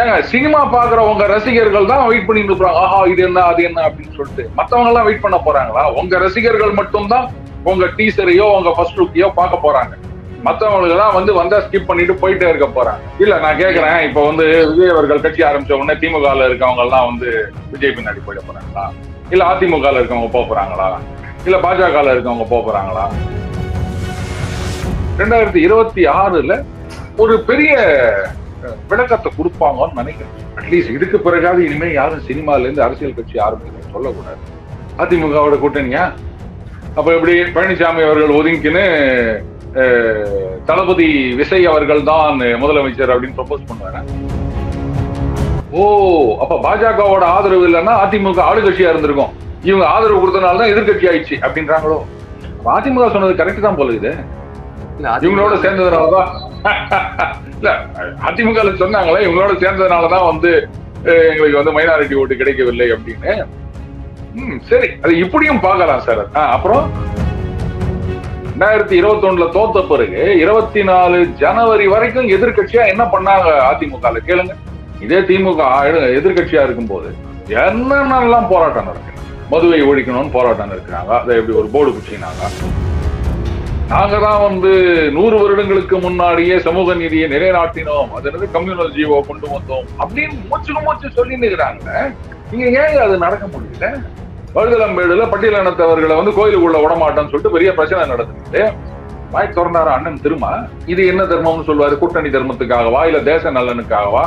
ஏங்க சினிமா பாக்குறவங்க ரசிகர்கள் தான் வெயிட் பண்ணிட்டு இருப்பாங்க ஆஹா இது என்ன அது என்ன அப்படின்னு சொல்லிட்டு. மத்தவங்க எல்லாம் வெயிட் பண்ண போறாங்களா? உங்க ரசிகர்கள் மட்டும் தான் உங்க டீசரையோ உங்க ஃபர்ஸ்ட் லுக்கையோ பார்க்க போறாங்க. மத்தவங்களுக்கு எல்லாம் வந்து வந்தா ஸ்கிப் பண்ணிட்டு போயிட்டே இருக்க போறாங்க. இல்ல நான் கேக்குறேன் இப்ப வந்து விஜய் அவர்கள் கட்சி ஆரம்பிச்ச உடனே திமுக இருக்கவங்க எல்லாம் வந்து விஜய் பின்னாடி போயிட போறாங்களா? இல்ல அதிமுக இருக்கவங்க போக போறாங்களா? இல்ல பாஜக இருக்கவங்க போக போறாங்களா? ரெண்டாயிரத்தி இருபத்தி ஆறுல ஒரு பெரிய விளக்கத்தை கொடுப்பாங்கன்னு நினைக்கிறேன். அட்லீஸ்ட் இதுக்கு பிறகாவது இனிமே யாரும் சினிமால இருந்து அரசியல் கட்சி ஆரம்பிக்கணும்னு சொல்லக்கூடாது. அதிமுகவோட கூட்டணியா அப்ப எப்படி பழனிசாமி அவர்கள் ஒதுங்கின்னு தளபதி விசய் அவர்கள் தான் முதலமைச்சர் அப்படின்னு ப்ரப்போஸ் பண்ணுவாங்க ஓ அப்ப பாஜகவோட ஆதரவு இல்லைன்னா அதிமுக ஆளுங்கட்சியா இருந்திருக்கும். இவங்க ஆதரவு கொடுத்தனால தான் எதிர்கட்சி ஆயிடுச்சு அப்படின்றாங்களோ? அப்ப அதிமுக சொன்னது கரெக்ட் தான் போல இது. இவங்களோட சேர்ந்ததுனாலதான். இல்ல அதிமுக சொன்னாங்களே இவங்களோட சேர்ந்ததுனாலதான் வந்து எங்களுக்கு வந்து மைனாரிட்டி ஓட்டு கிடைக்கவில்லை அப்படின்னு. ம் சரி. அது இப்படியும் பார்க்கலாம் சார். அப்புறம்? ரெண்டாயிரத்தி இருபத்தி ஒண்ணுல தோத்த பிறகு இருபத்தி நாலு ஜனவரி வரைக்கும் எதிர்க்கட்சியா என்ன பண்ணாங்க அதிமுக கேளுங்க. இதே திமுக எதிர்கட்சியா இருக்கும்போது என்னென்னலாம் போராட்டம் நடக்குது? மதுவை ஒழிக்கணும்னு போராட்டம் இருக்கிறாங்க அதை எப்படி ஒரு போர்டு பிடிச்சினாங்க நாங்க தான் வந்து நூறு வருடங்களுக்கு முன்னாடியே சமூக நீதியை நிலைநாட்டினோம். அது என்னது? கம்யூனல் ஜீவோ கொண்டு வந்தோம். அப்படின்னு மூச்சுக்கு மூச்சு சொல்லி நிற்கிறாங்க நீங்க ஏங்க அது நடக்க முடியல? வழுதலம்பேடுல பட்டியலினத்தவர்களை வந்து கோயிலுக்குள்ள விடமாட்டோம்னு சொல்லிட்டு பெரிய பிரச்சனை நடந்துட்டு வாய் திறந்தாரு அண்ணன் திரும்ப இது என்ன தர்மம்னு சொல்வாரு கூட்டணி தர்மத்துக்காகவா இல்ல தேச நலனுக்காகவா?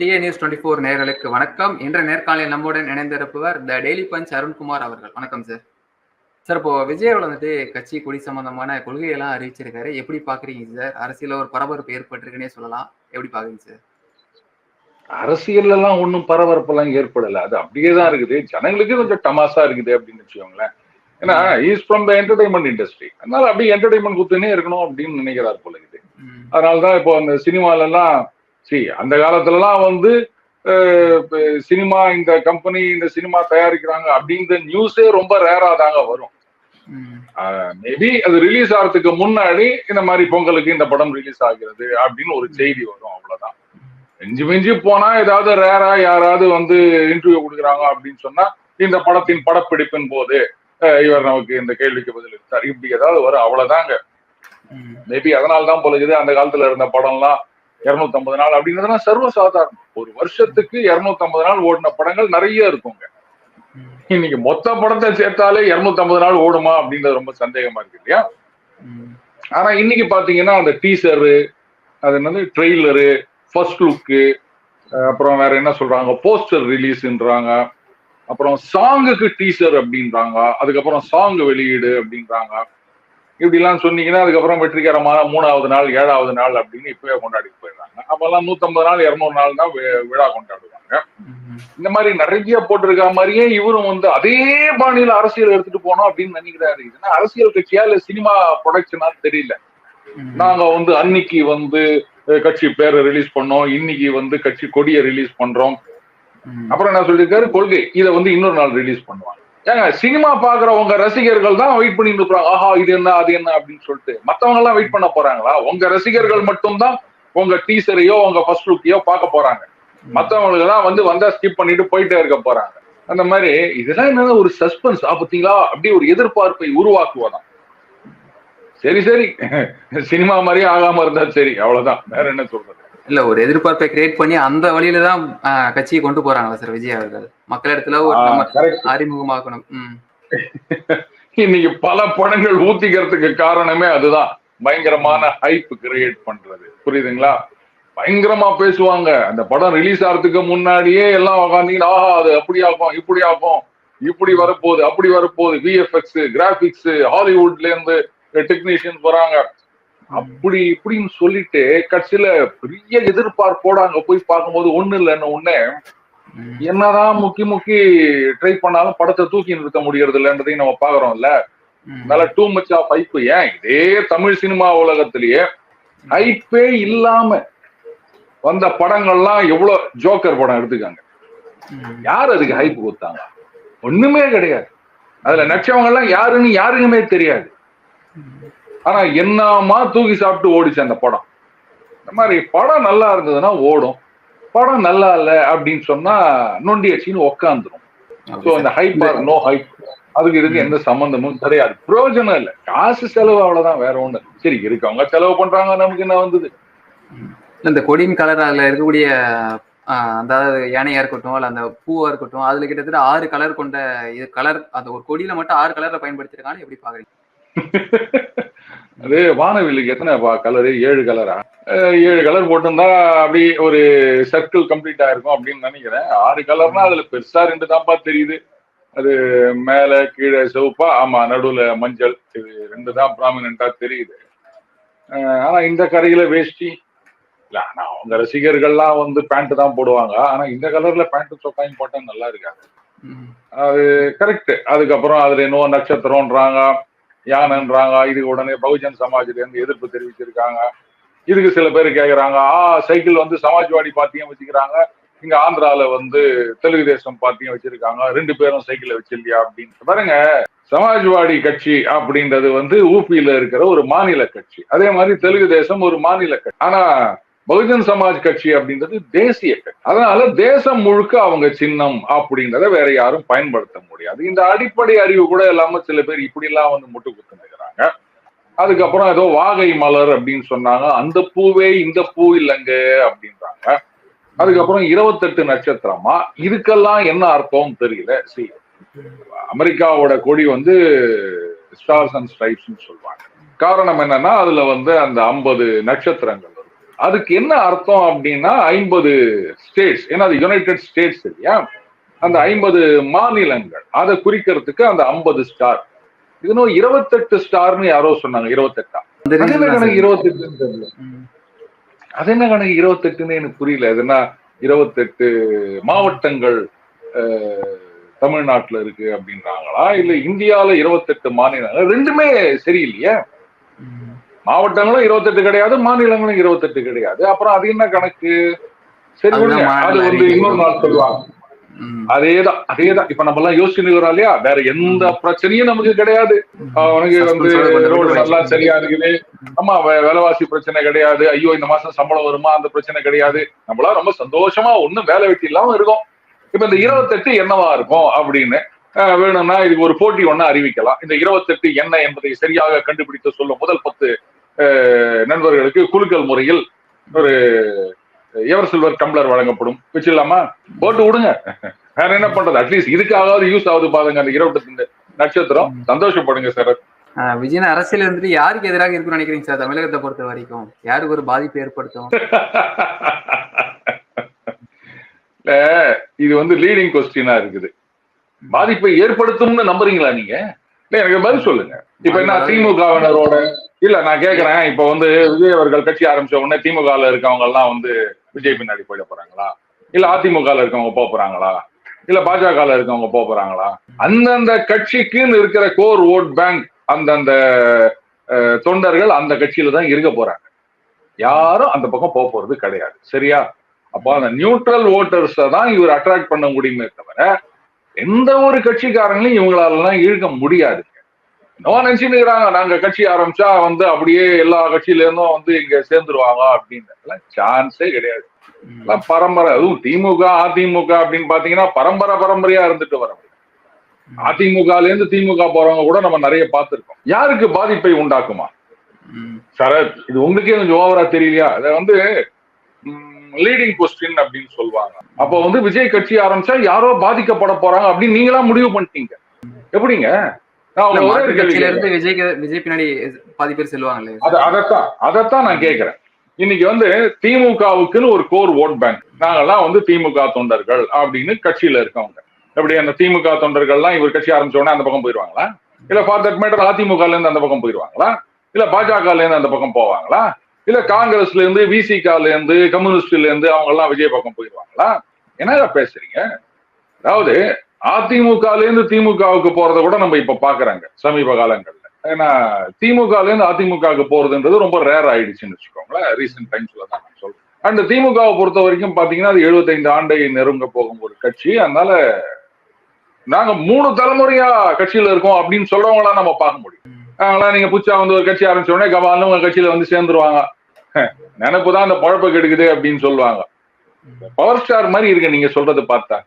டிஏ நியூஸ் டுவெண்ட்டி ஃபோர் நேரலுக்கு வணக்கம். இன்ற நேர்காணலில் நம்முடன் இணைந்திருப்பவர் த டெய்லி பஞ்ச் அருண்குமார் அவர்கள். வணக்கம் சார். சார் இப்போ விஜய் வந்துட்டு கட்சி கொடி சம்பந்தமான கொள்கையெல்லாம் அறிவிச்சிருக்காரு. எப்படி பாக்குறீங்க சார் அரசியல ஒரு பரபரப்பு ஏற்பட்டிருக்குன்னே சொல்லலாம். எப்படி பாக்குறீங்க சார் அரசியல் எல்லாம் ஒண்ணும் பரபரப்பெல்லாம் ஏற்படல. அது அப்படியே தான் இருக்குது. ஜனங்களுக்கு கொஞ்சம் டமாசா இருக்குது அப்படின்னு வச்சுக்கோங்களேன். ஏன்னா is from the entertainment industry அதனால அப்படியே என்டர்டைன்மெண்ட் குத்துனே இருக்கணும் அப்படின்னு நினைக்கிறார் போல ம், அதனாலதான் இப்போ அந்த சினிமால எல்லாம் சி அந்த காலத்துல எல்லாம் வந்து சினிமா இந்த கம்பெனி இந்த சினிமா தயாரிக்கிறாங்க அப்படின்ற நியூஸே ரொம்ப ரேரா தாங்க வரும். மேபி அது ரிலீஸ் ஆகிறதுக்கு முன்னாடி இந்த மாதிரி பொங்கலுக்கு இந்த படம் ரிலீஸ் ஆகிறது அப்படின்னு ஒரு செய்தி வரும் அவ்வளவுதான். மிஞ்சி மிஞ்சி போனா ஏதாவது ரேரா யாராவது வந்து இன்டர்வியூ கொடுக்குறாங்க அப்படின்னு சொன்னா இந்த படத்தின் படப்பிடிப்பின் போது இவர் நமக்கு இந்த கேள்விக்கு பதில் அளித்தார். இப்படி ஏதாவது வரும் அவ்வளவுதாங்க. மேபி அதனால தான் போல அந்த காலத்துல இருந்த படம்லாம் 250 நாள் அப்படின்றதுலாம் சர்வசாதாரணம். ஒரு வருஷத்துக்கு 250 நாள் ஓடின படங்கள் நிறைய இருக்குங்க. இன்னைக்கு மொத்த படத்தை சேர்த்தாலே 250 நாள் ஓடுமா அப்படின்றது ரொம்ப சந்தேகமா இருக்கு இல்லையா? ஆனா இன்னைக்கு பாத்தீங்கன்னா அந்த டீசரு அது என்னது? ட்ரெய்லரு ஃபர்ஸ்ட் லுக்கு அப்புறம் வேற என்ன சொல்றாங்க? போஸ்டர் ரிலீஸ்ன்றாங்க அப்புறம் சாங்குக்கு டீசர் அப்படின்றாங்க. அதுக்கப்புறம் சாங் வெளியீடு அப்படின்றாங்க. இப்படிலாம் சொன்னீங்கன்னா அதுக்கப்புறம் வெற்றிகரமான மூணாவது நாள் ஏழாவது நாள் அப்படின்னு இப்பவே கொண்டாடிட்டு போயிடுறாங்க. அப்பெல்லாம் நூத்தம்பது நாள் இருநூறு நாள் தான் விழா கொண்டாடுவாங்க. இந்த மாதிரி நிறைய போட்டிருக்க மாதிரியே இவரும் வந்து அதே பாணியில அரசியல் எடுத்துட்டு போனோம் அப்படின்னு நினைக்கிறாரு. இதுனா அரசியல் கட்சியா இல்ல சினிமா ப்ரொடக்ஷனா தெரியல. நாங்க வந்து அன்னைக்கு வந்து கட்சி பேரை ரிலீஸ் பண்ணோம். இன்னைக்கு வந்து கட்சி கொடியை ரிலீஸ் பண்றோம். அப்புறம் என்ன சொல்லியிருக்காரு? கொள்கை. இதை வந்து இன்னொரு நாள் ரிலீஸ் பண்ணுவாங்க. ஏங்க சினிமா பாக்குற உங்க ரசிகர்கள் தான் வெயிட் பண்ணிட்டு இருப்பாங்க ஆஹா இது என்ன அது என்ன அப்படின்னு சொல்லிட்டு. மத்தவங்க எல்லாம் வெயிட் பண்ண போறாங்களா? உங்க ரசிகர்கள் மட்டும்தான் உங்க டீசரையோ உங்க ஃபர்ஸ்ட் லுக்கையோ பார்க்க போறாங்க. மத்தவங்களுக்கு எல்லாம் வந்து வந்தா ஸ்கிப் பண்ணிட்டு போயிட்டே இருக்க போறாங்க. அந்த மாதிரி இதெல்லாம் என்னன்னா ஒரு சஸ்பென்ஸ் பாத்தீங்களா? அப்படியே ஒரு எதிர்பார்ப்பை உருவாக்குவதாம். சரி சரி. சினிமா மாதிரியே ஆகாம இருந்தா சரி. அவ்வளவுதான். வேற என்ன சொல்றது? இல்ல ஒரு எதிர்பார்ப்பை கிரியேட் பண்ணி அந்த வழியில தான் கட்சியை கொண்டு போறாங்களா சார் விஜய் அவர்கள். மக்களிடத்துல ஒரு நம்ம correct. அறிமுகமாக்கணும். இன்னைக்கு பல படங்கள் ஊத்திக்கிறதுக்கு காரணமே அதுதான். பயங்கரமான ஹைப் கிரியேட் பண்றது. புரியுதுங்களா? பயங்கரமா பேசுவாங்க. அந்த படம் ரிலீஸ் ஆகிறதுக்கு முன்னாடியே எல்லாம் உக்காந்தீங்கன்னா ஆஹா அது அப்படி ஆகும் இப்படி ஆகும் இப்படி வரப்போகுது அப்படி வரப்போகுது விஎஃப்எக்ஸ் கிராபிக்ஸ் ஹாலிவுட்ல இருந்து டெக்னீஷியன் வராங்க. அப்படி இப்படின்னு சொல்லிட்டு கட்சியில பெரிய எதிர்பார்ப்போட அங்க போய் பார்க்கும்போது ஒண்ணு இல்லைன்னு ஒண்ணு ம், என்னதான் முக்கி முக்கி ட்ரை பண்ணாலும் படத்தை தூக்கி நிறுத்த முடியறது இல்லைன்றதையும் நம்ம பாக்குறோம்ல அதனால டூ மச் ஆஃப் ஏன் இதே தமிழ் சினிமா உலகத்திலேயே ஹைப்பே இல்லாம வந்த படங்கள்லாம் எவ்வளவு ஜோக்கர் படம் எடுத்துக்காங்க. யார் அதுக்கு ஹைப் கொடுத்தாங்க? ஒண்ணுமே கிடையாது. அதுல நடிச்சவங்க எல்லாம் யாருன்னு யாருக்குமே தெரியாது. ஆனா என்னமா தூக்கி சாப்பிட்டு ஓடிச்சு அந்த படம். இந்த மாதிரி படம் நல்லா இருந்ததுன்னா ஓடும். படம் நல்லா இல்ல அப்படின்னு சொன்னா நொண்டி அடிச்சுன்னு உக்காந்துரும். ஸோ அந்த ஹைப் ஆர் நோ ஹைப் அதுக்கு இதுக்கு எந்த சம்பந்தமும் கிடையாது. பிரயோஜனம் இல்ல. காசு செலவு அவ்வளவுதான் வேற ஒண்ணு சரி இருக்கவங்க செலவு பண்றாங்க நமக்கு என்ன வந்தது? இந்த கொடியின் கலர் அதுல இருக்கக்கூடிய அதாவது யானையா இருக்கட்டும் அல்ல அந்த பூவா இருக்கட்டும் அதுல கிட்டத்தட்ட ஆறு கலர் கொண்ட இது கலர் அந்த ஒரு கொடியில மட்டும் ஆறு கலர்ல பயன்படுத்திருக்காங்க எப்படி பாக்குறீங்க? அது வானவில்லுக்கு எத்தனை கலரு ஏழு கலரா ஏழு கலர் போட்டிருந்தா அப்படி ஒரு சர்க்கிள் கம்ப்ளீட் ஆயிருக்கும் அப்படின்னு நினைக்கிறேன். ஆறு கலர்னா அதுல பெருசா ரெண்டு தான்ப்பா தெரியுது. அது மேல கீழே சிவப்பா ஆமா நடுவுல மஞ்சள் இது ரெண்டு தான் ப்ராமினா தெரியுது. ஆனா இந்த கரையில வேஷ்டி இல்ல ஆனா அவங்க ரசிகர்கள்லாம் வந்து பேண்ட் தான் போடுவாங்க. ஆனா இந்த கலர்ல பேண்ட் சொக்காயும் போட்டா நல்லா இருக்காது. அது கரெக்ட் அதுக்கப்புறம் அதுல இன்னும் நட்சத்திரம்ன்றாங்க யானைன்றாங்க இதுக்கு உடனே பகுஜன் சமாஜ்ல இருந்து எதிர்ப்பு தெரிவிச்சிருக்காங்க. இதுக்கு சில பேர் கேக்குறாங்க ஆ சைக்கிள் வந்து சமாஜ்வாடி பார்ட்டியும் வச்சுக்கிறாங்க. இங்க ஆந்திரால வந்து தெலுங்கு தேசம் பார்ட்டியும் வச்சிருக்காங்க. ரெண்டு பேரும் சைக்கிளை வச்சிருக்கியா? அப்படின்னு பாருங்க சமாஜ்வாடி கட்சி அப்படின்றது வந்து ஊபியில இருக்கிற ஒரு மாநில கட்சி. அதே மாதிரி தெலுங்கு தேசம் ஒரு மாநில கட்சி. ஆனா பகுஜன் சமாஜ் கட்சி அப்படின்றது தேசிய கட்சி. அதனால தேசம் முழுக்க அவங்க சின்னம் அப்படின்றத வேற யாரும் பயன்படுத்த முடியாது. இந்த அடிப்படை அறிவு கூட இல்லாம சில பேர் இப்படி எல்லாம் வந்து முட்டு குத்துனுக்கிறாங்க அதுக்கப்புறம் ஏதோ வாகை மலர் அப்படின்னு சொன்னாங்க. அந்த பூவே இந்த பூ இல்லைங்க அப்படின்றாங்க. அதுக்கப்புறம் இருபத்தெட்டு நட்சத்திரமா? இதுக்கெல்லாம் என்ன அர்த்தம் தெரியல. சி அமெரிக்காவோட கொடி வந்து ஸ்டார்ஸ் அண்ட் ஸ்ட்ரைப்ஸ் சொல்லுவாங்க. காரணம் என்னன்னா அதுல வந்து அந்த ஐம்பது நட்சத்திரங்கள் அதுக்கு என்ன அர்த்தம் அப்படின்னா ஐம்பது ஸ்டேட்ஸ் ஏன்னா அது யுனைடெட் ஸ்டேட்ஸ் இல்லையா? அந்த ஐம்பது மாநிலங்கள். அதை குறிக்கிறதுக்கு அந்த ஐம்பது ஸ்டார் இன்னும் இருபத்தெட்டு ஸ்டார்னு யாரோ சொன்னாங்க இருபத்தெட்டா? அது என்ன கணக்கு. இருபத்தெட்டுன்னு தெரியல. அது என்ன கணக்கு இருபத்தெட்டுன்னு எனக்கு புரியல. எதுனா இருபத்தெட்டு மாவட்டங்கள் தமிழ்நாட்டுல இருக்கு அப்படின்றாங்களா? இல்ல இந்தியால இருபத்தெட்டு மாநிலங்கள்? ரெண்டுமே சரியில்லையே. மாவட்டங்களும் இருபத்தெட்டு கிடையாது மாநிலங்களும் இருபத்தெட்டு கிடையாது. அப்புறம் அது என்ன கணக்கு? சரி. அது வந்து. இன்னொரு நாள் சொல்லுவாங்க. அதேதான் அதேதான். இப்ப நம்ம எல்லாம் யோசிச்சுக்கிறோம் இல்லையா? வேற எந்த பிரச்சனையும் நமக்கு கிடையாது. அவனுக்கு வந்து ரோடு நல்லா சரியா இருக்குது. ஆமா விலைவாசி பிரச்சனை கிடையாது. ஐயோ இந்த மாசம் சம்பளம் வருமா? அந்த பிரச்சனை கிடையாது. நம்மளா ரொம்ப சந்தோஷமா ஒண்ணும் வேலை வெட்டி இல்லாம இருக்கும். இப்ப இந்த இருபத்தெட்டு என்னவா இருக்கும் அப்படின்னு வேணும்னா இதுக்கு ஒரு போட்டி ஒண்ணு அறிவிக்கலாம். இந்த இருபத்தெட்டு என்ன என்பதை சரியாக கண்டுபிடித்து சொல்லும். முதல் பத்து நண்பர்களுக்கு குலுக்கல் முறையில் ஒரு எவர் சில்வர் டம்ளர் வழங்கப்படும். வச்சிடலாமா? போட்டு விடுங்க. வேற என்ன பண்றது? அட்லீஸ்ட் இதுக்காவது யூஸ் ஆகுது பாருங்க அந்த இருபத்தி நட்சத்திரம். சந்தோஷப்படுங்க சார் விஜயன் அரசியல் இருந்துட்டு யாருக்கு எதிராக இருக்கும்னு நினைக்கிறீங்க சார் தமிழகத்தை பொறுத்த வரைக்கும். யாருக்கு ஒரு பாதிப்பு ஏற்படுத்தும்? இது வந்து லீடிங் கொஸ்டினா இருக்குது. பாதிப்பை ஏற்படுத்தும்னு நம்புறீங்களா நீங்க? எனக்கு பதில் சொல்லுங்க. இப்ப என்ன திமுகவினரோட இல்ல நான் கேக்குறேன். இப்ப வந்து விஜய் அவர்கள் கட்சி ஆரம்பிச்ச உடனே திமுகல இருக்கவங்க எல்லாம் வந்து விஜய் பின்னாடி போயிட போறாங்களா? இல்ல அதிமுகல இருக்கவங்க போக போறாங்களா? இல்ல பாஜகல இருக்கவங்க போக போறாங்களா? அந்தந்த கட்சிக்குன்னு இருக்கிற கோர் ஓட் பேங்க் அந்தந்த தொண்டர்கள் அந்த கட்சியில தான் இருக்க போறாங்க. யாரும் அந்த பக்கம் போக போறது கிடையாது. சரியா? அப்போ அந்த நியூட்ரல் ஓட்டர்ஸை தான் இவர் அட்ராக்ட் பண்ண முடியுமே தவிர எந்த ஒரு கட்சிக்காரங்களையும் இவங்களாலலாம் இழுக்க முடியாது. என்னவோ நினைச்சுக்கிறாங்க நாங்க கட்சி ஆரம்பிச்சா வந்து அப்படியே எல்லா கட்சியில இருந்தும் வந்து இங்க சேர்ந்துருவாங்க அப்படின்னு. சான்ஸே கிடையாது. பரம்பரை. அதுவும் திமுக அதிமுக அப்படின்னு பாத்தீங்கன்னா பரம்பரை பரம்பரையா இருந்துட்டு வர அதிமுகல இருந்து திமுக போறவங்க கூட நம்ம நிறைய பார்த்திருக்கோம். யாருக்கு பாதிப்பை உண்டாக்குமா. சரத் இது உங்களுக்கே கொஞ்சம் ஓவரா தெரியலையா? அதை வந்து லீடிங் கொஸ்டின் அப்படின்னு சொல்லுவாங்க. அப்போ வந்து விஜய் கட்சி ஆரம்பிச்சா யாரோ பாதிக்கப்பட போறாங்க அப்படின்னு நீங்களா முடிவு பண்ணிட்டீங்க. எப்படிங்க? இருந்து விஜய்க்கு விஜய் பின்னாடி பாதி பேர் செல்வாங்களே அத- அதத்தான் அதத்தான் நான் கேட்கிறேன். இன்னைக்கு வந்து திமுகவுக்குன்னு ஒரு கோர் ஓட் பேங்க் நாங்கெல்லாம் வந்து திமுக தொண்டர்கள் அப்படின்னு கட்சியில இருக்கவங்க. எப்படி அந்த திமுக தொண்டர்கள்லாம் இவர் கட்சி ஆரம்பிச்ச உடனே அந்த பக்கம் போயிருவாங்களா? இல்ல ஃபார் தட் மேட்டர் அதிமுகல இருந்து அந்த பக்கம் போயிருவாங்களா? இல்ல பாஜகல இருந்து அந்த பக்கம் போவாங்களா? இல்ல காங்கிரஸ்ல இருந்து விசிகால இருந்து கம்யூனிஸ்ட்ல இருந்து அவங்க எல்லாம் விஜய் பக்கம் போயிருவாங்களா? என்னங்க பேசுறீங்க? அதாவது அதிமுகல இருந்து திமுகவுக்கு போறதை கூட நம்ம இப்ப பாக்குறாங்க சமீப காலங்கள்ல. ஏன்னா திமுகல இருந்து அதிமுகவுக்கு போறதுன்றது ரொம்ப ரேர் ஆயிடுச்சுன்னு வச்சுக்கோங்களேன் ரீசெண்ட் டைம்ஸ்ல தான் நான் சொல்றேன். அண்ட் திமுகவை பொறுத்த வரைக்கும் பாத்தீங்கன்னா அது 75 ஆண்டை நெருங்க போகும் ஒரு கட்சி. அதனால நாங்க மூணு தலைமுறையா கட்சியில இருக்கோம் அப்படின்னு சொல்றவங்களா நம்ம பார்க்க முடியும். அவங்களாம் நீங்க புச்சா வந்து ஒரு கட்சி ஆரம்பிச்ச உடனே கபால்னு உங்க கட்சியில வந்து சேர்ந்துருவாங்க. நினைப்பு தான் அந்த பழப்ப கெடுக்குது அப்படின்னு சொல்லுவாங்க. பவர் ஸ்டார் மாதிரி இருக்கு நீங்க சொல்றது பார்த்தா.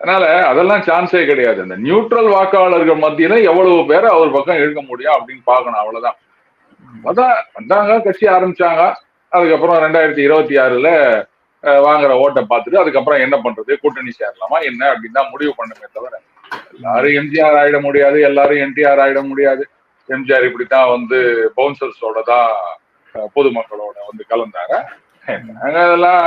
அதனால அதெல்லாம் சான்ஸே கிடையாது. இந்த நியூட்ரல் வாக்காளர்கள் மத்தியில எவ்வளவு பேரை அவர் பக்கம் இழுக்க முடியும் அப்படின்னு பார்க்கணும் அவ்வளவுதான். அதான் வந்தாங்க கட்சி ஆரம்பிச்சாங்க. அதுக்கப்புறம் ரெண்டாயிரத்தி இருபத்தி ஆறுல வாங்குற ஓட்டை பார்த்துட்டு அதுக்கப்புறம் என்ன பண்றது? கூட்டணி சேரலாமா? என்ன? அப்படின்னு தான் முடிவு பண்ணுமே தவிர எல்லாரும் எம்ஜிஆர் ஆயிட முடியாது எல்லாரும் என்டிஆர் ஆயிட முடியாது. எம்ஜிஆர் இப்படித்தான் வந்து பவுன்சர்ஸோட தான் பொதுமக்களோட வந்து கலந்தாங்க நாங்க அதெல்லாம்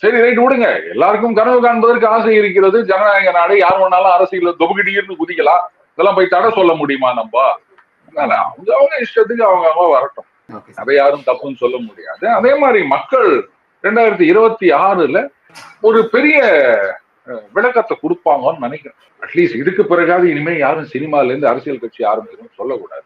சரி ரைட் விடுங்க. எல்லாருக்கும் கனவு காண்பதற்கு ஆசை இருக்கிறது. ஜனநாயக நாடு யார் வேணாலும் அரசியல தொகுதின்னு குதிக்கலாம். இதெல்லாம் போய் தடை சொல்ல முடியுமா நம்ம? அவங்க அவங்க இஷ்டத்துக்கு அவங்க அவங்க வரட்டும். அதை யாரும் தப்புன்னு சொல்ல முடியாது. அதே மாதிரி மக்கள் ரெண்டாயிரத்தி இருபத்தி ஆறுல ஒரு பெரிய விளக்கத்தை கொடுப்பாங்கன்னு நினைக்கிறேன். அட்லீஸ்ட் இதுக்கு பிறகாவது இனிமே யாரும் சினிமால இருந்து அரசியல் கட்சி ஆரம்பிக்கணும்னு சொல்லக்கூடாது.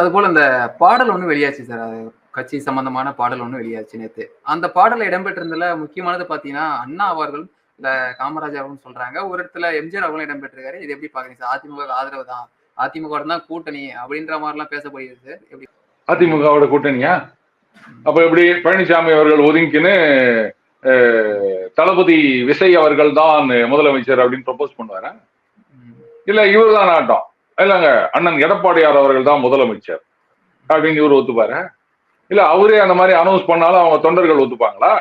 அது போல இந்த பாடல் ஒன்று வெளியாச்சு சார் அது கட்சி சம்பந்தமான பாடல் ஒன்று வெளியாச்சு நேத்து. அந்த பாடல இடம்பெற்றிருந்ததுல முக்கியமானது பாத்தீங்கன்னா அண்ணா அவர்கள் இல்ல காமராஜர் அவர்கள் சொல்றாங்க. ஒரு இடத்துல எம்ஜிஆர் அவர்களும் இடம்பெற்றிருக்காரு. இது எப்படி பாக்குறீங்க சார்? அதிமுக ஆதரவு தான். அதிமுக தான் கூட்டணி அப்படின்ற மாதிரிலாம் பேசப்படுகிறது சார். எப்படி? அதிமுகவோட கூட்டணியா? அப்ப எப்படி பழனிசாமி அவர்கள் ஒதுங்கின்னு தளபதி விசய் அவர்கள் தான் முதலமைச்சர் அப்படின்னு ப்ரப்போஸ் பண்ணுவாரா? இல்ல இவர் தான் ஆட்டம். இல்லங்க அண்ணன் எடப்பாடியார் அவர்கள் தான் முதலமைச்சர் அப்படின்னு இவர் ஒத்துப்பாரு? இல்ல அவரே அந்த மாதிரி அனௌன்ஸ் பண்ணாலும் அவங்க தொண்டர்கள் ஒத்துப்பாங்களா?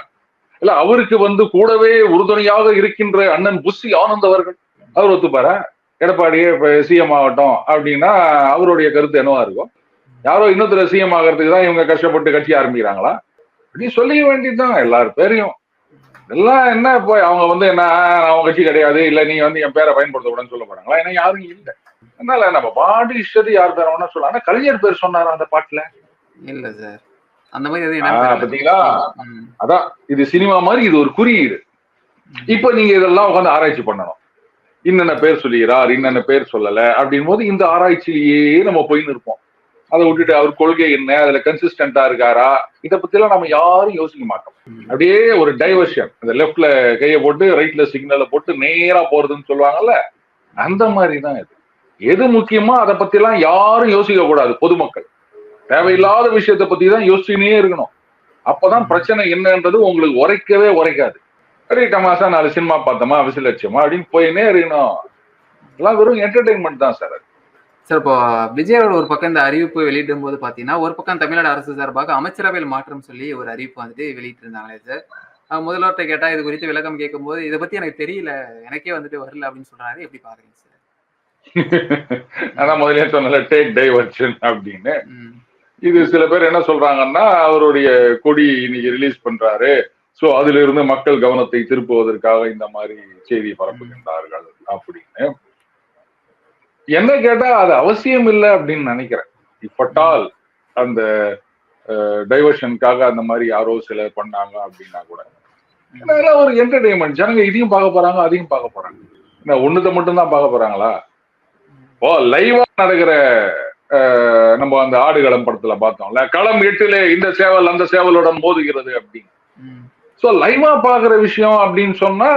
இல்ல அவருக்கு வந்து கூடவே உறுதுணையாக இருக்கின்ற அண்ணன் புஷி ஆனந்த் அவர்கள் அவர் ஒத்துப்பாரா? எடப்பாடியே இப்ப சிஎம் ஆகட்டும் அப்படின்னா அவருடைய கருத்து என்னவா இருக்கும்? யாரோ இன்னொருத்தர் சிஎம் ஆகிறதுக்கு தான் இவங்க கஷ்டப்பட்டு கட்சி ஆரம்பிக்கிறாங்களா? அப்படி சொல்லிக்க வேண்டியதுதான் எல்லாரு பேரையும். எல்லாம் என்ன இப்போ அவங்க வந்து என்ன அவங்க கட்சி கிடையாது இல்ல நீ வந்து என் பேரை பயன்படுத்த கூடாதுன்னு சொல்ல போறாங்களா ஏன்னா யாரும் இல்லை. அதனால நம்ம பாட்டு இஷ்டத்து யார் பேர் வேணா சொல்லலாம். ஆனா கலைஞர் பேர் சொன்னாரா அந்த பாட்டுல? இல்ல சார். அந்த மாதிரி எதுவும். பாத்தீங்களா? அதான் இது சினிமா மாதிரி இது ஒரு குறியீடு. இப்ப நீங்க இதெல்லாம் உட்காந்து ஆராய்ச்சி பண்ணணும். இன்னென்ன பேர் சொல்லுகிறார் இன்னென்ன பேர் சொல்லல அப்படின் போது இந்த ஆராய்ச்சியிலேயே நம்ம போயின்னு இருப்போம். அதை விட்டுட்டு அவர் கொள்கை என்ன அதுல கன்சிஸ்டன்டா இருக்காரா இத பத்தி எல்லாம் நம்ம யாரும் யோசிக்க மாட்டோம். அப்படியே ஒரு டைவர்ஷன் இந்த லெஃப்ட்ல கையை போட்டு ரைட்ல சிக்னலை போட்டு நேரா போறதுன்னு சொல்லுவாங்கல்ல அந்த மாதிரி தான் இது. எது முக்கியமோ அதை பத்தி எல்லாம் யாரும் யோசிக்க கூடாது பொதுமக்கள். தேவையில்லாத விஷயத்தை பத்தி தான் யோசிச்சுனே இருக்கணும். அப்பதான் பிரச்சனை என்னன்றது உங்களுக்கு உரைக்கவே உரைக்காது. சரி டமாசா நாலு சினிமா பார்த்தோமா விசில் அடிச்சோமா அப்படின்னு போயினே இருக்கணும். எல்லாம் வெறும் என்டர்டைன்மெண்ட் தான் சார் சார் இப்போ விஜய் அவர்கள் ஒரு பக்கம் இந்த அறிவிப்பு வெளியிடும் போது பாத்தீங்கன்னா ஒரு பக்கம் தமிழ்நாடு அரசு சார்பாக அமைச்சரவையில் மாற்றம் சொல்லி ஒரு அறிவிப்பு வந்துட்டு வெளியிட்டு இருந்தாங்களே சார் முதல்வர்கிட்ட கேட்டா இது குறித்து விளக்கம் கேட்கும்போது இதை பத்தி எனக்கு தெரியல எனக்கே வந்துட்டு வரல அப்படின்னு சொல்றாரு. எப்படி பாக்குறீங்க சார்? அதான் முதலே சொன்னல டேக் டைவர்ஷன் அப்படின்னு. இது சில பேர் என்ன சொல்றாங்கன்னா அவருடைய கொடி இன்னைக்கு ரிலீஸ் பண்றாரு. சோ அதுல இருந்து மக்கள் கவனத்தை திருப்புவதற்காக இந்த மாதிரி செய்தி பரப்புகின்றார்கள் அப்படின்னு. என்ன கேட்டா அது அவசியம் இல்லை அப்படின்னு நினைக்கிறேன். இப்பட்டால் அந்த டைவர்ஷனுக்காக அந்த மாதிரி யாரோ சிலர் பண்ணாங்க அப்படின்னா கூட. ஏன்னா ஒரு என்டர்டைன்மெண்ட் ஜனங்க இதையும் பார்க்க போறாங்க அதையும் பார்க்க போறாங்க. என்ன ஒண்ணுத்த மட்டும் தான் பார்க்க போறாங்களா? ஓ லைவா நடக்கிற நம்ம அந்த ஆடுகளம் படத்துல பார்த்தோம்ல களம் எட்டுல இந்த சேவல் அந்த சேவலுடன் மோதுகிறது அப்படின்னு. சோ லைவா பாக்குற விஷயம் அப்படின்னு சொன்னா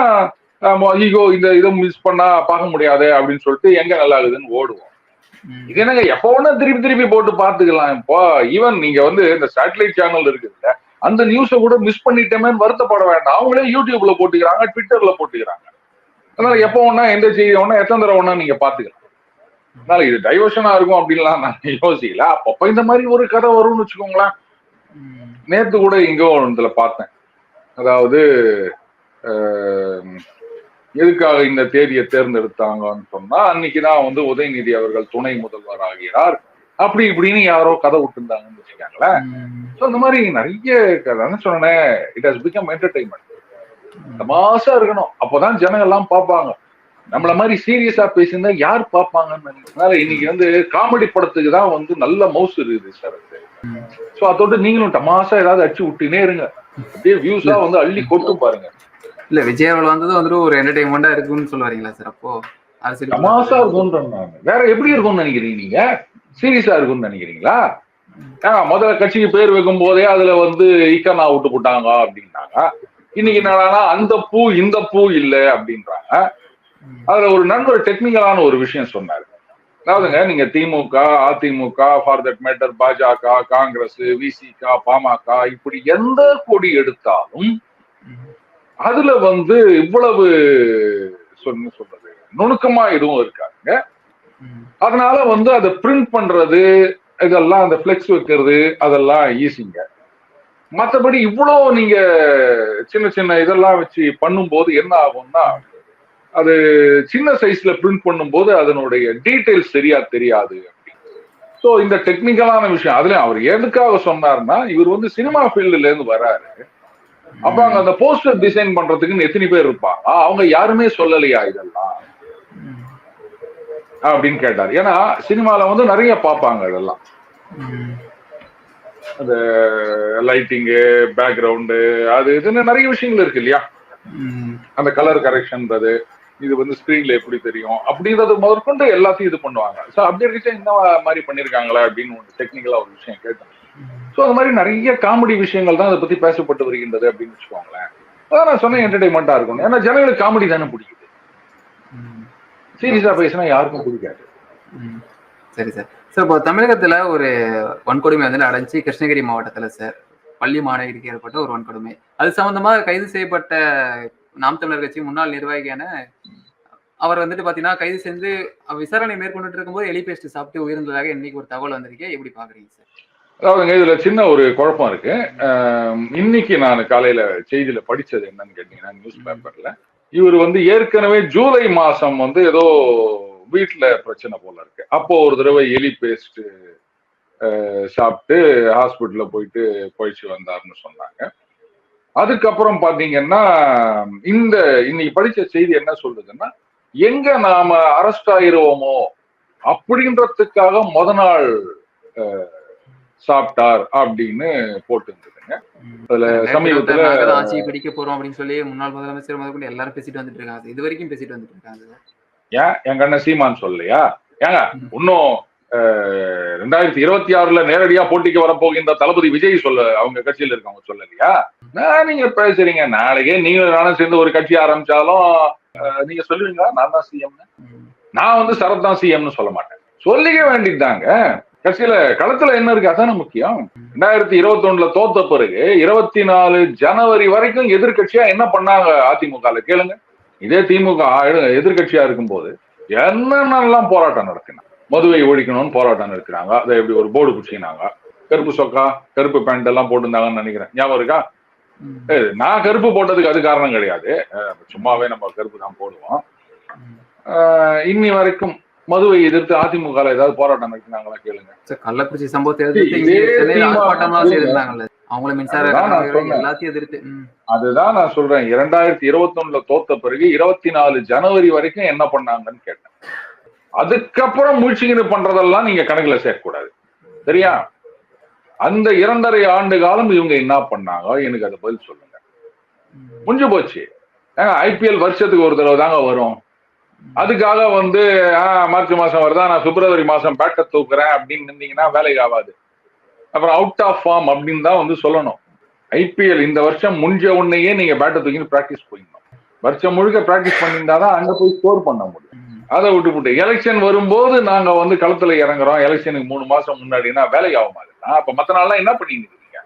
ஐயோ இந்த இதை மிஸ் பண்ணா பார்க்க முடியாது அப்படின்னு சொல்லிட்டு எங்க நல்லா இருக்குதுன்னு ஓடுவோம். இது என்னங்க எப்ப வேணா திருப்பி திருப்பி போட்டு பாத்துக்கலாம் இப்போ ஈவன் நீங்க வந்து இந்த சேட்டலைட் சேனல் இருக்குல்ல அந்த நியூஸை கூட மிஸ் பண்ணிட்டேமேன்னு வருத்தப்பட வேண்டாம். அவங்களே யூடியூப்ல போட்டுக்கிறாங்க ட்விட்டர்ல போட்டுக்கிறாங்க. அதனால எப்போ வேணா எந்த செய்தி வேணா எத்தனை தடவை வேணா நீங்க பாத்துக்கலாம் அதனால இது டைவர்ஷனா இருக்கும் அப்படின்லாம் நான் யோசிக்கல. அப்பப்ப இந்த மாதிரி ஒரு கதை வரும்னு வச்சுக்கோங்களேன். நேத்து கூட எங்கோ இதுல பார்த்தேன். அதாவது எதுக்காக இந்த தேதியை தேர்ந்தெடுத்தாங்கன்னு சொன்னா அன்னைக்கு தான் வந்து உதயநிதி அவர்கள் துணை முதல்வர் ஆகிறார். அப்படி இப்படின்னு யாரோ கதை விட்டுருந்தாங்கன்னு வச்சுக்காங்களேன். ஸோ இந்த மாதிரி நிறைய கதை சொன்னேன் இட் ஹஸ் பிகம் என்டர்டைன்மெண்ட் தமாசா இருக்கணும். அப்பதான் ஜனங்கள்லாம் பார்ப்பாங்க. நம்மள மாதிரி சீரியஸா பேசியிருந்தா யார் பார்ப்பாங்கன்னு அதனால இன்னைக்கு வந்து காமெடி படத்துக்கு தான் வந்து நல்ல மவுஸ் இருக்குது சார். சோ அதோட நீங்களும் தமாசா ஏதாவது அடிச்சு விட்டுனே இருங்க. அப்படியே வியூஸா வந்து அள்ளி கொட்டும் பாருங்க. இல்ல விஜய் அவர்கள் வந்தது வந்துட்டு ஒரு என்டர்டைன்மெண்டா இருக்குன்னு சொல்ல வரீங்களா சார்? அப்போ அரசியல் தமாசா இருக்கும்ன்றேன் வேற எப்படி இருக்கும்னு நினைக்கிறீங்க நீங்க? சீரியஸா இருக்கும்னு நினைக்கிறீங்களா? முதல்ல கட்சிக்கு பேர் வைக்கும் போதே அதுல வந்து ஈக்கனா விட்டு போட்டாங்க அப்படின்னாங்க. இன்னைக்கு என்னடானா அந்த பூ இந்த பூ இல்ல அப்படின்றாங்க. அதுல ஒரு நண்பர் டெக்னிக்கலான ஒரு விஷயம் சொன்னாரு. அதாவதுங்க நீங்க DMK AIADMK for that matter BJP Congress VCK PMK இப்படி எந்த கொடி எடுத்தாலும் அதுல வந்து இவ்வளவு சொன்ன சொல்றது நுணுக்கமா எதுவும் இருக்காதுங்க. அதனால வந்து அதை பிரிண்ட் பண்றது இதெல்லாம் அந்த பிளெக்ஸ் வைக்கிறது அதெல்லாம் ஈஸிங்க மற்றபடி இவ்வளோ நீங்க சின்ன சின்ன இதெல்லாம் வச்சு பண்ணும்போது என்ன ஆகும்னா அது சின்ன சைஸ்ல பிரிண்ட் பண்ணும்போது அதனுடைய டீடைல்ஸ் சரியா தெரியாது. ஸோ இந்த டெக்னிக்கலான விஷயம். அதுல அவர் எதுக்காக சொன்னார்னா இவர் வந்து சினிமா ஃபீல்டுல இருந்து வராரு. அப்ப அங்க அந்த போஸ்டர் டிசைன் பண்றதுக்குன்னு எத்தனை பேர் இருப்பாங்க அவங்க யாருமே சொல்லலையா இதெல்லாம்? அப்படின்னு கேட்டார். ஏன்னா சினிமால வந்து நிறைய பார்ப்பாங்க இதெல்லாம். அந்த லைட்டிங்கு பேக்ரவுண்டு அது இதுன்னு நிறைய விஷயங்கள் இருக்கு இல்லையா? அந்த கலர் கரெக்ஷன்றது இது வந்து ஸ்கிரீன்ல எப்படி தெரியும்? அப்படின்றது முதற்கொண்டு எல்லாத்தையும் இது பண்ணுவாங்க. ஸோ அப்படி இருந்துச்சு இந்த மாதிரி பண்ணிருக்காங்களா? அப்படின்னு ஒரு டெக்னிக்கலா ஒரு விஷயம் கேட்டேன் ஸோ அந்த மாதிரி நிறைய காமெடி விஷயங்கள் தான் அதை பத்தி பேசப்பட்டு வருகின்றது அப்படின்னு வச்சுக்கோங்களேன். அதான் நான் சொன்னேன் என்டர்டைன்மெண்டா இருக்கும் ஏன்னா ஜனங்களுக்கு காமெடி தானே பிடிக்குது. சீரியஸா பேசினா யாருக்கும் பிடிக்காது. சரி சார். சார் இப்போ தமிழகத்துல ஒரு வன்கொடுமை வந்து அடைஞ்சி கிருஷ்ணகிரி மாவட்டத்துல சார் பள்ளி மாணவிக்கு ஏற்பட்ட ஒரு வன்கொடுமை. அது சம்பந்தமா கைது செய்யப்பட்ட நாம் தமிழர் கட்சி முன்னாள் நிர்வாகியான அவர் வந்துட்டு பாத்தீங்கன்னா கைது செஞ்சு விசாரணை மேற்கொண்டுட்டு இருக்கும்போது எலி பேஸ்ட் சாப்பிட்டு உயிர்ந்ததாக இன்னைக்கு ஒரு தகவல் வந்திருக்கு. எப்படி பாக்குறீங்க சார்? அதாவதுங்க இதுல சின்ன ஒரு குழப்பம் இருக்கு. இன்னைக்கு நான் காலையில செய்தியில படிச்சது என்னன்னு கேட்டீங்கன்னா நியூஸ் பேப்பர்ல இவர் வந்து ஏற்கனவே ஜூலை மாசம் வந்து ஏதோ வீட்டுல பிரச்சனை போல இருக்கு. அப்போ ஒரு தடவை எலி பேஸ்ட் சாப்பிட்டு ஹாஸ்பிட்டல்ல போயிட்டு போயிடுச்சு வந்தாருன்னு சொன்னாங்க. அதுக்கப்புறம் பாத்தீங்கன்னா இந்த இன்னைக்கு படிச்ச செய்தி என்ன சொல்லுதுன்னா எங்க நாம அரெஸ்ட் ஆயிருவோமோ அப்படின்றதுக்காக முத நாள் சாப்பிட்டார் அப்படின்னு போட்டு இருந்ததுங்க அதுல சமீபத்துல ஆட்சியை பிடிக்க போறோம் அப்படின்னு சொல்லி முன்னாள் முதலமைச்சர் முதற்கொண்டு எல்லாரும் பேசிட்டு வந்துட்டு இருக்காங்க. இது வரைக்கும் பேசிட்டு வந்துட்டு இருக்காங்க. ஏன்? எங்க அண்ணன் சீமான் சொல்லலையா? ஏங்க இன்னும் ரெண்டாயிரத்தி இருபத்தி ஆறுல நேரடியா போட்டிக்கு வரப்போகின்ற தளபதி விஜய் சொல்ல அவங்க கட்சியில இருக்கவங்க சொல்லலையா? நான் நீங்க பேசுறீங்க. நாளைக்கே நீங்களும் நானும் சேர்ந்து ஒரு கட்சி ஆரம்பிச்சாலும் நீங்க சொல்லுவீங்களா? நான் தான் சிஎம்னு நான் வந்து சரத் தான் சிஎம்னு சொல்ல மாட்டேன். சொல்லிக்க வேண்டியதுதாங்க கட்சியில களத்துல என்ன இருக்கு? அதான முக்கியம். ரெண்டாயிரத்தி இருபத்தி ஒண்ணுல தோத்த பிறகு இருபத்தி நாலு ஜனவரி வரைக்கும் எதிர்கட்சியா என்ன பண்ணாங்க அதிமுக கேளுங்க. இதே திமுக எதிர்கட்சியா இருக்கும்போது என்னென்னலாம் போராட்டம் நடத்தினா மதுவை ஒழிக்கணும்னு போராட்டம் நடத்துறாங்க அதை எப்படி ஒரு போர்டு பிடிச்சினாங்க கருப்பு சொக்கா கருப்பு பேண்ட் எல்லாம் போட்டிருந்தாங்கன்னு நினைக்கிறேன். ஞாபகம் இருக்கா? நான் கருப்பு போட்டதுக்கு அது காரணம் கிடையாது. சும்மாவே நம்ம கருப்பு தான் போடுவோம். இன்னி வரைக்கும் மதுவை எதிர்த்து அதிமுக ஏதாவது போராட்டம் நடத்தினாங்களா கேளுங்க. கள்ளக்குறிச்சி சம்பவத்தை அவங்கள மின்சார எல்லாத்தையும் எதிர்த்து அதுதான் நான் சொல்றேன். இரண்டாயிரத்தி இருபத்தி ஒண்ணுல தோத்த பிறகு இருபத்தி நாலு ஜனவரி வரைக்கும் என்ன பண்ணாங்கன்னு கேட்டேன். அதுக்கப்புறம் முயற்சிகள் பண்றதெல்லாம் நீங்க கணக்குல சேர்க்கக்கூடாது. சரியா? அந்த இரண்டரை ஆண்டு காலம் இவங்க என்ன பண்ணாங்க? எனக்கு அதை பதில் சொல்லுங்க. முடிஞ்சு போச்சு. ஐபிஎல் வருஷத்துக்கு ஒரு தடவை தாங்க வரும். அதுக்காக வந்து மார்ச் மாசம் வருதா? நான் பிப்ரவரி மாசம் பேட்டை தூக்குறேன் அப்படின்னு இருந்தீங்கன்னா வேலைக்கு ஆகாது. அப்புறம் அவுட் ஆஃப் ஃபார்ம் அப்படின்னு தான் வந்து சொல்லணும். ஐபிஎல் இந்த வருஷம் முடிஞ்ச உடனேயே நீங்க பேட்டை தூக்கின்னு ப்ராக்டிஸ் போயிடணும். வருஷம் முழுக்க ப்ராக்டிஸ் பண்ணியிருந்தாதான் அங்க போய் ஸ்கோர் பண்ண முடியும். அதை விட்டு விட்டு எலெக்ஷன் வரும்போது நாங்க வந்து களத்துல இறங்குறோம். எலெக்ஷனுக்கு மூணு மாசம் முன்னாடினா வேலைக்கு ஆக அப்ப மத்த நாள்லாம் என்ன பண்ணிட்டு இருக்கீங்க?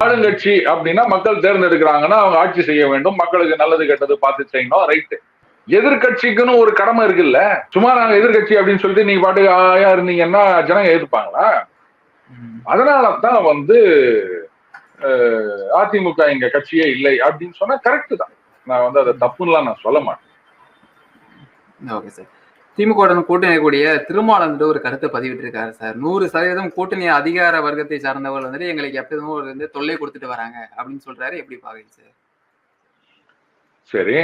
ஆளுங்கட்சி அப்படின்னா மக்கள் தேர்ந்தெடுக்கிறாங்கன்னா அவங்க ஆட்சி செய்ய வேண்டும். மக்களுக்கு நல்லது கெட்டது பார்த்து செய்யணும். ரைட்டு எதிர்கட்சிக்குன்னு ஒரு கடமை இருக்குல்ல. சும்மா நாங்க எதிர்கட்சி அப்படின்னு சொல்லிட்டு நீங்க பாட்டுக்கு ஆயா இருந்தீங்கன்னா ஜனங்க எதிர்ப்பாங்களா அதனாலதான் வந்து அதிமுக இங்க கட்சியே இல்லை அப்படின்னு சொன்னா கரெக்ட் தான். நான் வந்து அதை தப்புலாம் நான் சொல்ல மாட்டேன். Okay sir. திமுக கூட்டணி கூடிய திருமாவளவன் ஒரு கருத்தை பதிவிட்டு இருக்காரு சார். நூறு சதவீதம் கூட்டணி அதிகார வர்க்கத்தை சார்ந்தவர்கள் வந்துட்டு எங்களுக்கு எப்போதும் ஒரு வந்து தொல்லை கொடுத்துட்டு வராங்க அப்படின்னு சொல்றாரு. எப்படி பாக்குறீங்க சார்? சரி.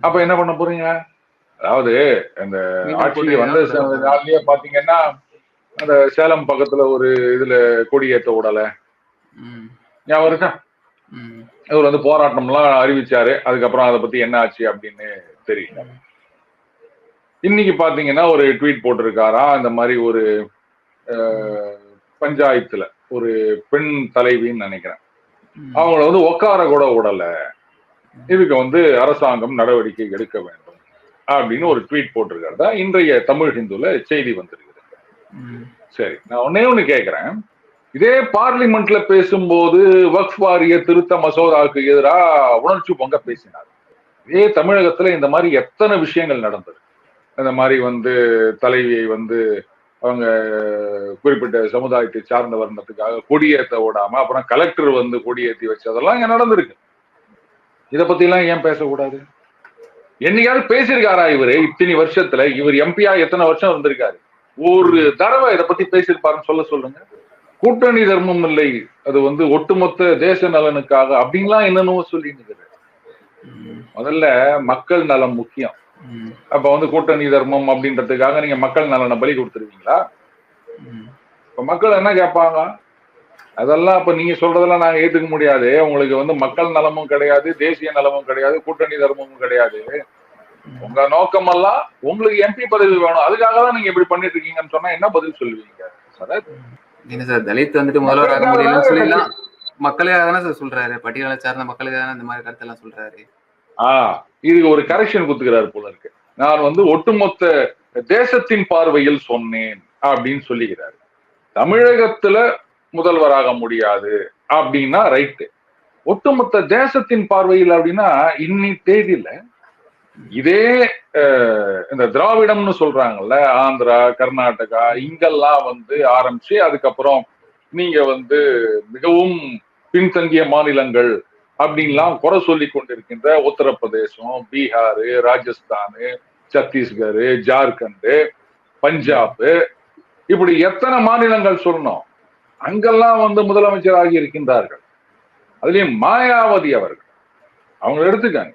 அப்ப என்ன பண்ண போறீங்க? அதாவது இந்த ஆட்சி வந்த நாள்லயே பாத்தீங்கன்னா அந்த சேலம் பக்கத்துல ஒரு இதுல கொடியேற்ற விடல ஞாபகம் இருக்கா? இவர் வந்து போராட்டம் எல்லாம் அறிவிச்சாரு. அதுக்கப்புறம் அதை பத்தி என்ன ஆச்சு அப்படின்னு தெரியல இன்னைக்கு பாத்தீங்கன்னா ஒரு ட்வீட் போட்டிருக்காரா? இந்த மாதிரி ஒரு பஞ்சாயத்துல ஒரு பெண் தலைவின்னு நினைக்கிறேன். அவங்கள வந்து உட்கார கூட விடல. இதுக்கு வந்து அரசாங்கம் நடவடிக்கை எடுக்க வேண்டும் அப்படின்னு ஒரு ட்வீட் போட்டிருக்காரு. தான் இன்றைய தமிழ் ஹிந்துல செய்தி வந்திருக்குது. ம். சரி நான் ஒன்னே ஒண்ணு கேக்குறேன். இதே பார்லிமெண்ட்ல பேசும்போது வக்ஃப் வாரிய திருத்த மசோதாவுக்கு எதிராக உணர்ச்சி பொங்க பேசினார். இதே தமிழகத்துல இந்த மாதிரி எத்தனை விஷயங்கள் நடந்தது இந்த மாதிரி வந்து தலைவியை வந்து அவங்க குறிப்பிட்ட சமுதாயத்தை சார்ந்த வர்ணத்துக்காக கொடியேத்த விடாம அப்புறம் கலெக்டர் வந்து கொடியேத்தி வச்சதெல்லாம் இங்க நடந்திருக்கு. இத பத்தி எல்லாம் ஏன் பேசக்கூடாது? என்னையாவது பேசியிருக்காரா இவரு? இத்தனை வருஷத்துல இவர் எம்பியா எத்தனை வருஷம் இருந்திருக்காரு? ஒரு தடவை இதை பத்தி பேசியிருப்பாருன்னு சொல்ல சொல்லுங்க. கூட்டணி தர்மம் இல்லை. அது வந்து ஒட்டுமொத்த தேச நலனுக்காக அப்படின்லாம் என்னென்னவோ சொல்லிட்டு முதல்ல மக்கள் நலம் முக்கியம். அப்ப வந்து கூட்டணி தர்மம் அப்படின்றதுக்காக நீங்க மக்கள் நலனை பலி கொடுத்துருவீங்களா. இப்ப மக்கள் என்ன கேட்பாங்க? அதெல்லாம் இப்ப நீங்க சொல்றதெல்லாம் நாங்க ஏத்துக்க முடியாது. உங்களுக்கு வந்து மக்கள் நலமும் கிடையாது தேசிய நலமும் கிடையாது கூட்டணி தர்மமும் கிடையாது. உங்க நோக்கமெல்லாம் உங்களுக்கு எம்பி பதவி வேணும். அதுக்காக தான் நீங்க இப்படி பண்ணிட்டு இருக்கீங்கன்னு சொன்னா என்ன பதில் சொல்லுவீங்க? என்ன சார் தலித் வந்துட்டு முதல்வர் ஆக முடியலன்னு சொல்லிடலாம். மக்களுக்காக தானே சார் சொல்றாரு. பட்டியலை சார்ந்த மக்களுக்காக தானே இந்த மாதிரி கருத்தெல்லாம் சொல்றாரு. ஆஹ் இது ஒரு கரெக்ஷன் குத்துக்கிறாரு போல இருக்கு. நான் வந்து ஒட்டுமொத்த தேசத்தின் பார்வையில் சொன்னேன் அப்படின்னு சொல்லிக்கிறாரு. தமிழகத்துல முதல்வராக முடியாது அப்படின்னா ரைட்டு ஒட்டுமொத்த தேசத்தின் பார்வையில் அப்படின்னா இன்னி தேதியில இதே இந்த திராவிடம்னு சொல்றாங்கல்ல ஆந்திரா கர்நாடகா இங்கெல்லாம் வந்து ஆரம்பிச்சு அதுக்கப்புறம் நீங்க வந்து மிகவும் பின்தங்கிய மாநிலங்கள் அப்படின்லாம் குறை சொல்லி கொண்டிருக்கின்ற உத்தரப்பிரதேசம் பீகார் ராஜஸ்தான் சத்தீஸ்கர் ஜார்க்கண்ட் பஞ்சாப் இப்படி எத்தனை மாநிலங்கள் சொல்லணும்? அங்கெல்லாம் வந்து முதலமைச்சராகி இருக்கின்றார்கள் அதுலயும் மாயாவதி அவர்கள். அவங்க எடுத்துக்காங்க.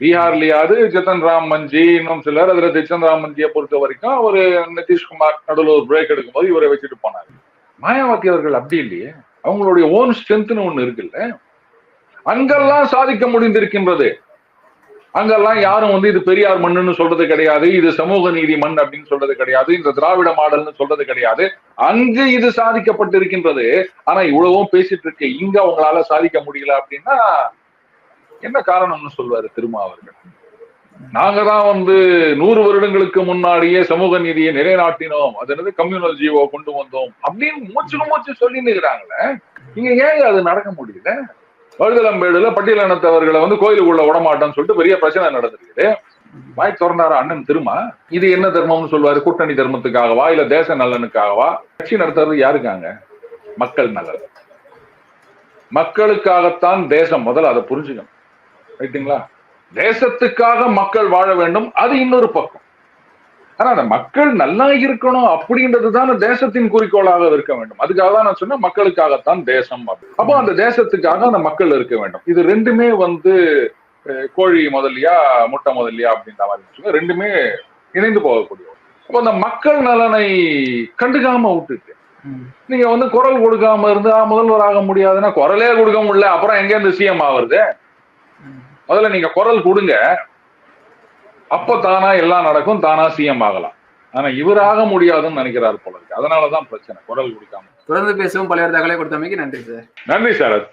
பீகார்லயாவது ஜத்தன் ராம் மஞ்சி இன்னும் சிலர். அதுல ஜத்தன் ராம் மஞ்சியை பொறுத்த வரைக்கும் அவர் நிதிஷ்குமார் நடுவில் ஒரு பிரேக் எடுக்கும்போது இவரை வச்சுட்டு போனாரு. மாயாவதி அவர்கள் அப்படி இல்லையே. அவங்களுடைய ஓன் ஸ்ட்ரென்த்னு ஒண்ணு இருக்குல்ல. அங்கெல்லாம் சாதிக்க முடிந்திருக்கின்றது. அங்கெல்லாம் யாரும் வந்து இது பெரியார் மண்ணுன்னு சொல்றது கிடையாது இது சமூக நீதி மண் அப்படின்னு சொல்றது கிடையாது இந்த திராவிட மாடல்னு சொல்றது கிடையாது. அங்கு இது சாதிக்கப்பட்டிருக்கின்றது. ஆனா இவ்வளவும் பேசிட்டு இருக்கு இங்க அவங்களால சாதிக்க முடியல அப்படின்னா என்ன காரணம்னு சொல்வாரு திருமாவர்கள்? நாங்க தான் வந்து நூறு வருடங்களுக்கு முன்னாடியே சமூக நீதியை நிலைநாட்டினோம். அது என்னது? கம்யூனல் ஜீவோ கொண்டு வந்தோம் அப்படின்னு மூச்சுக்கு மூச்சு சொல்லி நிற்கிறாங்களே இங்க ஏன் அது நடக்க முடியல? வழுதலம்பேடுல பட்டியலினத்தவர்களை வந்து கோயிலுக்குள்ள விடமாட்டோம்னு சொல்லிட்டு பெரிய பிரச்சனை நடந்திருக்கு வாய் திறந்தாரா அண்ணன் திரும்ப இது என்ன தர்மம்னு சொல்லுவாரு? கூட்டணி தர்மத்துக்காகவா இல்ல தேச நலனுக்காகவா? கட்சி நடத்துறது யாருக்காங்க? மக்கள் நலன். மக்களுக்காகத்தான் தேசம் முதல்ல அதை புரிஞ்சுக்கணும். ரைட்டுங்களா? தேசத்துக்காக மக்கள் வாழ வேண்டும். அது இன்னொரு பக்கம். ஆனா அந்த மக்கள் நல்லா இருக்கணும் அப்படின்றது தான் தேசத்தின் குறிக்கோளாக இருக்க வேண்டும் அதுக்காக தான் நான் சொன்னேன் மக்களுக்காகத்தான் தேசம். அப்போ அந்த தேசத்துக்காக அந்த மக்கள் இருக்க வேண்டும் இது ரெண்டுமே வந்து கோழி முதலியா முட்டை முதலியா அப்படின்ற மாதிரி. ரெண்டுமே இணைந்து போகக்கூடிய அப்போ அந்த மக்கள் நலனை கண்டுக்காம விட்டுட்டு. நீங்க வந்து குரல் கொடுக்காம இருந்து "ஆ, முதல்வராக முடியாதுன்னா குரலே கொடுக்க முடியல அப்புறம் எங்க இருந்து சிஎம் ஆகுறது. முதல்ல நீங்க குரல் கொடுங்க அப்ப தானா எல்லாம் நடக்கும் தானா சிஎம் ஆகலாம். ஆனா இவராக முடியாதுன்னு நினைக்கிறாரு போல இருக்கு. அதனாலதான் பிரச்சனை. குரல் கொடுக்காம. தொடர்ந்து பேசவும். பல்வேறு தகவலை கொடுத்தமைக்கு நன்றி சார். நன்றி சார்.